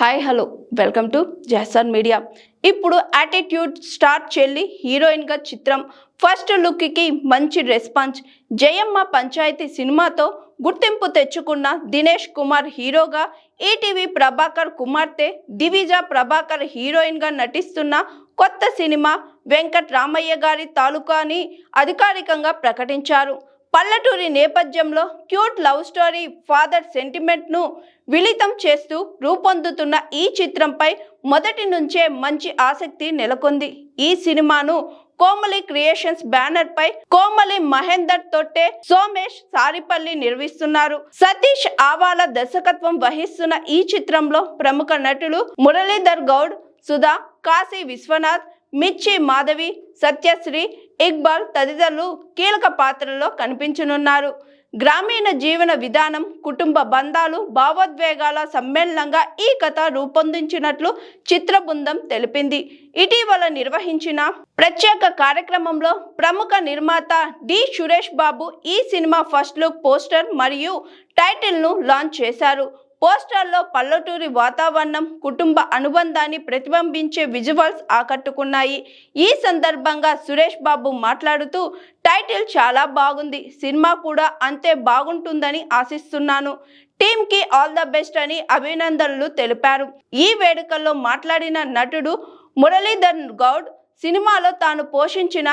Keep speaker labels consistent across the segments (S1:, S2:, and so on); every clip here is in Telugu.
S1: Hi hello welcome to జహసాన్ media ఇప్పుడు యాటిట్యూడ్ స్టార్ చెల్లి హీరోయిన్గా చిత్రం. ఫస్ట్ లుక్కి మంచి రెస్పాన్స్ జయమ్మ పంచాయతీ సినిమాతో గుర్తింపు తెచ్చుకున్న దినేష్ కుమార్ హీరోగా ఈటీవీ ప్రభాకర్ కుమార్తె దివిజ ప్రభాకర్ హీరోయిన్గా నటిస్తున్న కొత్త సినిమా వెంకట్ రామయ్య గారి తాలూకా అని అధికారికంగా ప్రకటించారు. పల్లెటూరి నేపథ్యంలో క్యూట్ లవ్ స్టోరీ ఫాదర్ సెంటిమెంట్ను విలితం చేస్తూ రూపొందుతున్న ఈ చిత్రంపై మొదటి నుంచే మంచి ఆసక్తి నెలకొంది. ఈ సినిమాను కోమలి క్రియేషన్స్ బ్యానర్ పై కోమలి మహేందర్ తోటే సోమేష్ సారిపల్లి నిర్మిస్తున్నారు సతీష్ ఆవాల దర్శకత్వం వహిస్తున్న ఈ చిత్రంలో ప్రముఖ నటులు మురళీధర్ గౌడ్ సుధా కాశీ విశ్వనాథ్ మిర్చి మాధవి సత్యశ్రీ ఇక్బాల్ తదితరులు కీలక పాత్రల్లో కనిపించనున్నారు. గ్రామీణ జీవన విధానం కుటుంబ బంధాలు భావోద్వేగాల సమ్మేళనంగా ఈ కథ రూపొందించినట్లు చిత్ర బృందం తెలిపింది. ఇటీవల నిర్వహించిన ప్రత్యేక కార్యక్రమంలో ప్రముఖ నిర్మాత డి సురేష్ బాబు ఈ సినిమా ఫస్ట్ లుక్ పోస్టర్ మరియు టైటిల్ను లాంచ్ చేశారు. పోస్టర్లో పల్లెటూరి వాతావరణం కుటుంబ అనుబంధాన్ని ప్రతిబింబించే విజువల్స్ ఆకట్టుకున్నాయి. ఈ సందర్భంగా సురేష్ బాబు మాట్లాడుతూ టైటిల్ చాలా బాగుంది సినిమా కూడా అంతే బాగుంటుందని ఆశిస్తున్నాను. టీమ్కి ఆల్ ద బెస్ట్ అని అభినందనలు తెలిపారు. ఈ వేడుకల్లో మాట్లాడిన నటుడు మురళీధర్ గౌడ్ సినిమాలో తాను పోషించిన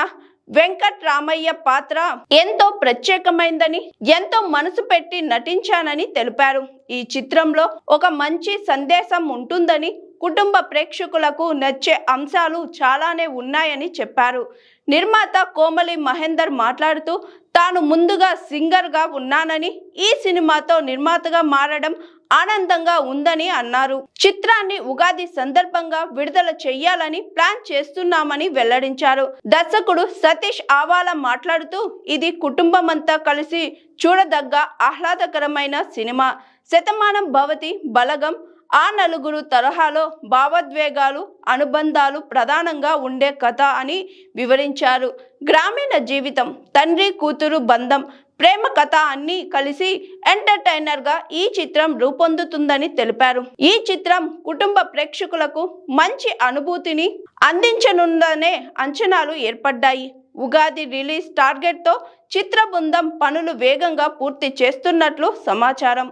S1: వెంకట్ రామయ్య పాత్ర ఎంతో ప్రత్యేకమైందని ఎంతో మనసు పెట్టి నటించానని తెలిపారు. ఈ చిత్రంలో ఒక మంచి సందేశం ఉంటుందని కుటుంబ ప్రేక్షకులకు నచ్చే అంశాలు చాలానే ఉన్నాయని చెప్పారు. నిర్మాత కోమలి మహేందర్ మాట్లాడుతూ తాను ముందుగా సింగర్గా ఉన్నానని ఈ సినిమాతో నిర్మాతగా మారడం ఆనందంగా ఉందని అన్నారు. చిత్రాన్ని ఉగాది సందర్భంగా విడుదల చెయ్యాలని ప్లాన్ చేస్తున్నామని వెల్లడించారు. దర్శకుడు సతీష్ ఆవాల మాట్లాడుతూ ఇది కుటుంబమంతా కలిసి చూడదగ్గ ఆహ్లాదకరమైన సినిమా. శతమానం భవతి బలగం ఆ నలుగురు తరహాలో భావోద్వేగాలు అనుబంధాలు ప్రధానంగా ఉండే కథ అని వివరించారు. గ్రామీణ జీవితం తండ్రి కూతురు బంధం ప్రేమ కథ అన్నీ కలిసి ఎంటర్టైనర్గా ఈ చిత్రం రూపొందుతుందని తెలిపారు. ఈ చిత్రం కుటుంబ ప్రేక్షకులకు మంచి అనుభూతిని అందించనుందనే అంచనాలు ఏర్పడ్డాయి. ఉగాది రిలీజ్ టార్గెట్తో చిత్ర బృందం పనులు వేగంగా పూర్తి చేస్తున్నట్లు సమాచారం.